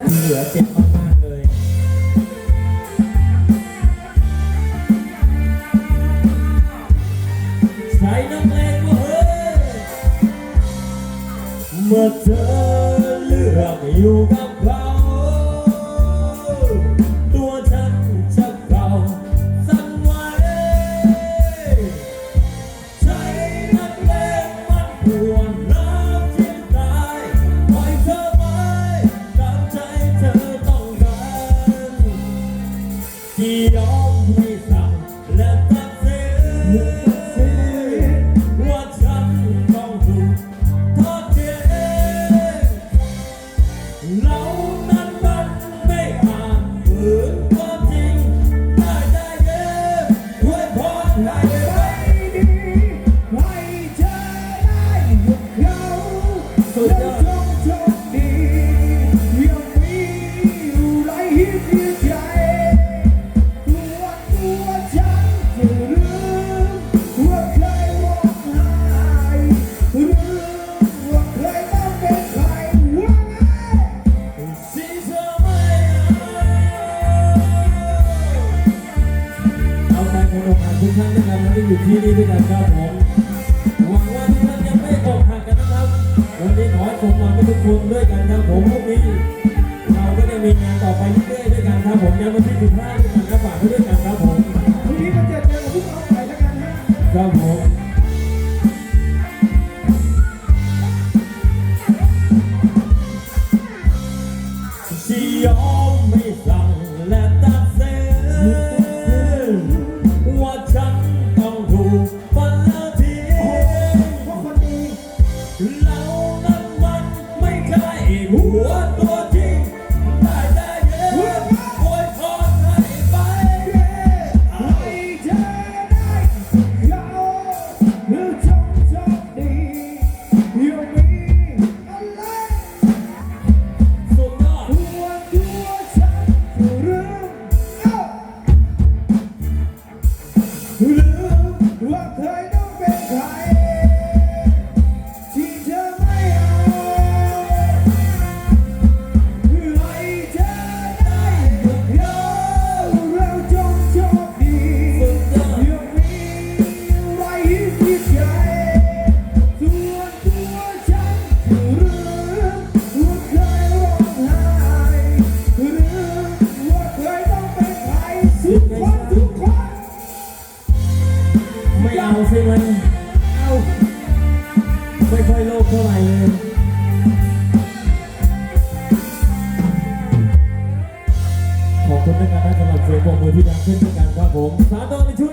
เหลือเจ็บมากๆเลย ใช้น้ำแรงว่าเฮ้ยเมื่อเธอเลือกอยู่กับเขา ทุกท่านนะครับที่อยู่ที่นี่ด้วยกันครับผมหวังว่าทุกท่านจะไม่อกหักกันนะครับ วันนี้ขอให้สมหวังทุกคนด้วยกันครับผมพรุ่งนี้เราก็จะมีงานต่อไปเรื่อยๆด้วยกันครับผมยันวันที่15ด้วยกันครับฝากไว้ด้วยกันครับผมพรุ่งนี้มาเจอเจอกับพวกเราใหม่แล้วกันฮะครับผมที่ยอมไม่สั่งและ ไม่ใช่หัวตัวจริงได้แต่เย็นโวยพรให้ไปให้เธอได้เขาหรือจงโชคดียังมีอะไรสุดยอดตัวตัวฉันจะลืมเอ้าลืมว่าเคยต้องเป็นใคร ที่ใจส่วตัวฉันจะลืมว่าเคยร้องไห้ลืมว่าเคยต้องเป็นใครทุกคนทุกคนไม่เอาใช่ไหมเอาไม่ค่อยโลภเท่าไหร่เลยขอบคุณด้วยกันนะสำหรับเสียงปรบมือที่ดังขึ้นด้วยกันครับผมสาธุในชุด